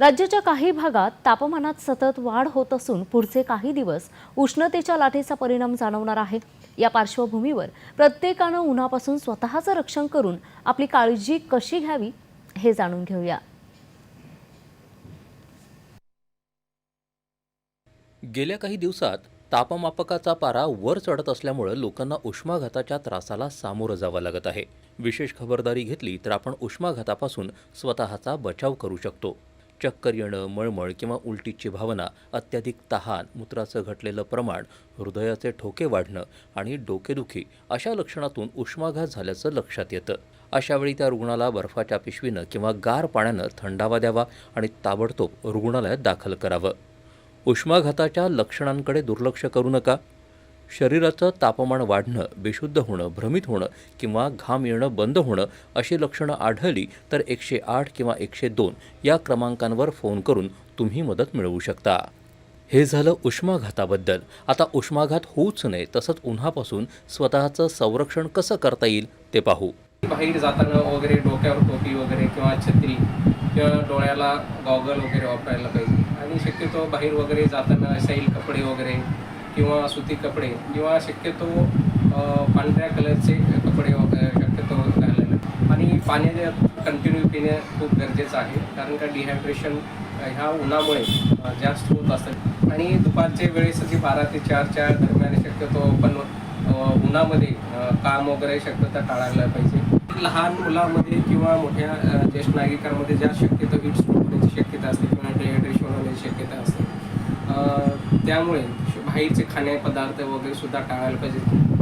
राज्याच्या काही भागात तापमानात सतत वाढ होत असून पुढचे काही दिवस उष्णतेच्या लाटेचा परिणाम जाणवणार आहे. या पार्श्वभूमीवर प्रत्येकानं उन्हापासून स्वतःचं रक्षण करून आपली काळजी कशी घ्यावी हे जाणून घेऊया. गेल्या काही दिवसात तापमापकाचा पारा वर चढत असल्यामुळं लोकांना उष्माघाताच्या त्रासाला सामोरं जावं लागत आहे. विशेष खबरदारी घेतली तर आपण उष्माघातापासून स्वतःचा बचाव करू शकतो. चक्कर येणं मळमळ किंवा उलटीची भावना अत्याधिक तहान मूत्राचं घटलेलं प्रमाण हृदयाचे ठोके वाढणं आणि डोकेदुखी अशा लक्षणातून उष्माघात झाल्याचं लक्षात येतं. अशावेळी त्या रुग्णाला बर्फाच्या पिशवीनं किंवा गार पाण्यानं थंडावा द्यावा आणि ताबडतोब रुग्णालयात दाखल करावं. उष्माघाताच्या लक्षणांकडे दुर्लक्ष करू नका. शरीराचं तापमान वाढणं बेशुद्ध होणं भ्रमित होणं किंवा घाम येणं बंद होणं अशी लक्षणं आढळली तर एकशे आठ किंवा एकशे दोन या क्रमांकांवर फोन करून तुम्ही मदत मिळवू शकता. हे झालं उष्माघाताबद्दल. आता उष्माघात होऊच नये तसंच उन्हापासून स्वतःचं संरक्षण कसं करता येईल ते पाहू. बाहेर जाताना वगैरे डोक्यावर टोपी वगैरे किंवा छत्री किंवा डोळ्याला गॉगल वगैरे वापरायला पाहिजे. आणि शक्यतो बाहेर वगैरे जाताना सैल कपडे वगैरे किंवा सुती कपडे किंवा शक्यतो पांढऱ्या कलरचे कपडे वगैरे शक्यतो घालायला. आणि पाणी कंटिन्यू पिणे खूप गरजेचं आहे. कारण का डिहायड्रेशन ह्या उन्हामुळे जास्त होत असतात आणि दुपारच्या वेळेस जी बारा ते चारच्या दरम्यान शक्यतो आपण उन्हामध्ये काम वगैरे शक्यता टाळायला पाहिजे. लहान मुलामध्ये किंवा मोठ्या ज्येष्ठ नागरिकांमध्ये ज्या शक्यतो हिट स्ट्रोक होण्याची शक्यता असते किंवा डिहायड्रेशन होण्याची शक्यता असते. त्यामुळे बाहेरचे पदार्थ वगैरे सुद्धा टाळायला पाहिजे.